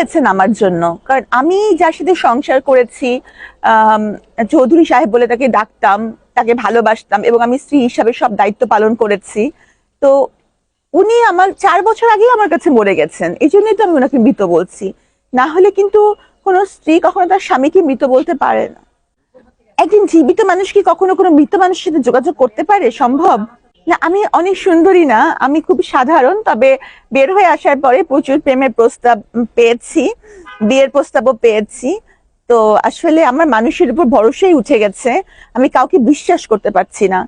গেছেন আমার জন্য। কারণ আমি যার সাথে সংসার করেছি চৌধুরী সাহেব বলে তাকে ডাকতাম, তাকে ভালোবাসতাম এবং আমি স্ত্রী হিসাবে সব দায়িত্ব পালন করেছি। তো উনি আমার, চার বছর আগে আমার কাছে মরে গেছেন। এই জন্যই তো আমি ওনাকে মৃত বলছি। না হলে কিন্তু কোনো স্ত্রী কখনো তার স্বামীকে মৃত বলতে পারে না। একদিন জীবিত মানুষ কি কখনো কোনো মৃত মানুষের সাথে যোগাযোগ করতে পারে? সম্ভব? না আমি অনেক সুন্দরী না আমি খুব সাধারণ তবে বের হয়ে আসার পরে প্রচুর প্রেমের প্রস্তাব পেয়েছি বিয়ের প্রস্তাবও পেয়েছি। তো আসলে আমার মানুষের উপর ভরসাই উঠে গেছে আমি কাউকে বিশ্বাস করতে পারছি না।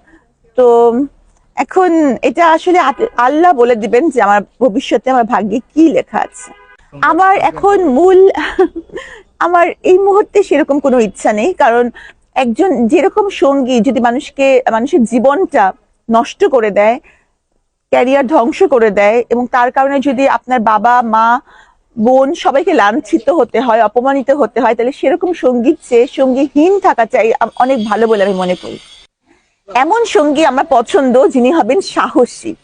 তো এখন এটা আসলে আল্লাহ বলে দিবেন যে আমার ভবিষ্যতে আমার ভাগ্যে কি লেখা আছে। আমার এখন মূল আমার এই মুহূর্তে সেরকম কোনো ইচ্ছা নেই কারণ একজন যেরকম সঙ্গী যদি মানুষকে মানুষের জীবনটা নষ্ট করে দেয় ক্যারিয়ার ধ্বংস করে দেয় এবং তার কারণে যদি আপনার বাবা মা বোন সবাইকে লাঞ্ছিত হতে হয় অপমানিত হতে হয় তাহলে সেরকম সংগীত চেয়ে সঙ্গীহীন থাকা চাই অনেক ভালো বলে আমি মনে করি। এমন সঙ্গী আমার পছন্দ যিনি হবেন সাহসী।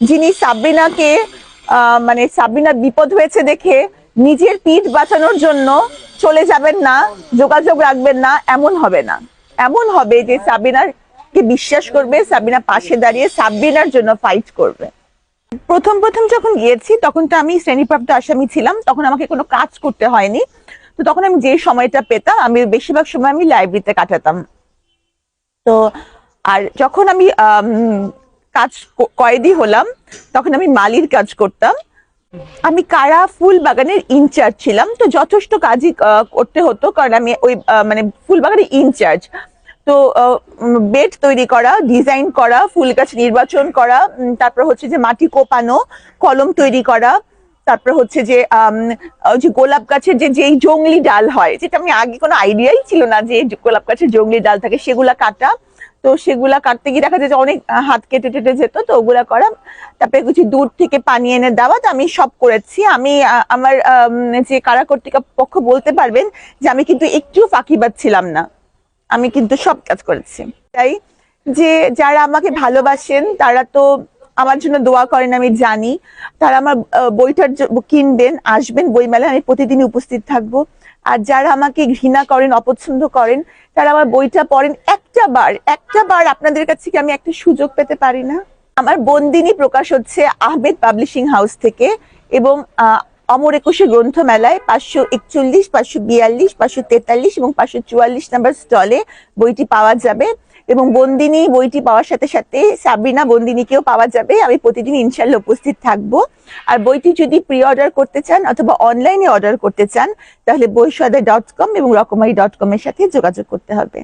যিনি সাবরিনাকে আহ, মানে সাবরিনার বিপদ হয়েছে দেখে নিজের পিঠ বাঁচানোর জন্য চলে যাবেন না যোগাযোগ রাখবেন না এমন হবে না। এমন হবে যে সাবিনার কে বিশ্বাস করবে, সাবিনা পাশে দাঁড়িয়ে সাবিনার জন্য ফাইট করবে। প্রথম প্রথম যখন গিয়েছি, তখন তো আমি শ্রেণীপ্রাপ্ত আসামি ছিলাম, তখন আমাকে কোনো কাজ করতে হয়নি। তো তখন আমি যে সময়টা পেতাম, আমি বেশিরভাগ সময় আমি লাইব্রেরিতে কাটাতাম। তো আর যখন আমি কাজ কয়েদি হলাম, তখন আমি মালির কাজ করতাম। আমি কারা ফুল বাগানের ইনচার্জ ছিলাম। তো যথেষ্ট কাজই করতে হতো, কারণ আমি ওই মানে ফুল বাগানের ইনচার্জ তো বেড তৈরি করা ডিজাইন করা ফুল গাছ নির্বাচন করা তারপর হচ্ছে যে মাটি কোপানো কলম তৈরি করা তারপর হচ্ছে যে যে গোলাপ গাছের যে যেই জংলি ডাল হয় যেটা আমি আগে কোনো আইডিয়াই ছিল না যে গোলাপ গাছের জংলি ডাল থাকে সেগুলা কাটা। তো সেগুলা কাটতে গিয়ে দেখা যায় যে অনেক হাত কেটে টেটে যেত তো ওগুলা করা। তারপরে কিছু দূর থেকে পানি এনে দেওয়া তো আমি সব করেছি। আমি আমার আম, যে কারা কর্তৃপক্ষ বলতে পারবেন যে আমি কিন্তু একটু ফাঁকিবাদ ছিলাম না। আমি কিন্তু সব কাজ করেছি। তাই যে যারা আমাকে ভালোবাসেন, তারা তো আমার জন্য দোয়া করেন, আমি জানি। তারা আমার বইটার কিনবেন, আসবেন, বইমেলায় আমি প্রতিদিনই উপস্থিত থাকব। আর যারা আমাকে ঘৃণা করেন, অপছন্দ করেন, তারা আমার বইটা পড়েন একটা বার। একটা বার আপনাদের কাছে কি আমি একটা সুযোগ পেতে পারি না। আমার বন্দিনী প্রকাশ হচ্ছে আহমেদ পাবলিশিং হাউস থেকে এবং অমর একুশে গ্রন্থমেলায় পাঁচশো একচল্লিশ, পাঁচশো বিয়াল্লিশ, পাঁচশো তেতাল্লিশ এবং পাঁচশো চুয়াল্লিশ নাম্বার স্টলে বইটি পাওয়া যাবে এবং বন্দিনী বইটি পাওয়ার সাথে সাথে সাবিনা বন্দিনীকেও পাওয়া যাবে। আমি প্রতিদিন ইনশাল্লাহ উপস্থিত থাকব। আর বইটি যদি প্রি অর্ডার করতে চান অথবা অনলাইনে অর্ডার করতে চান, তাহলে বইসদা ডট কম এবং রকমারি ডট কম এর সাথে যোগাযোগ করতে হবে।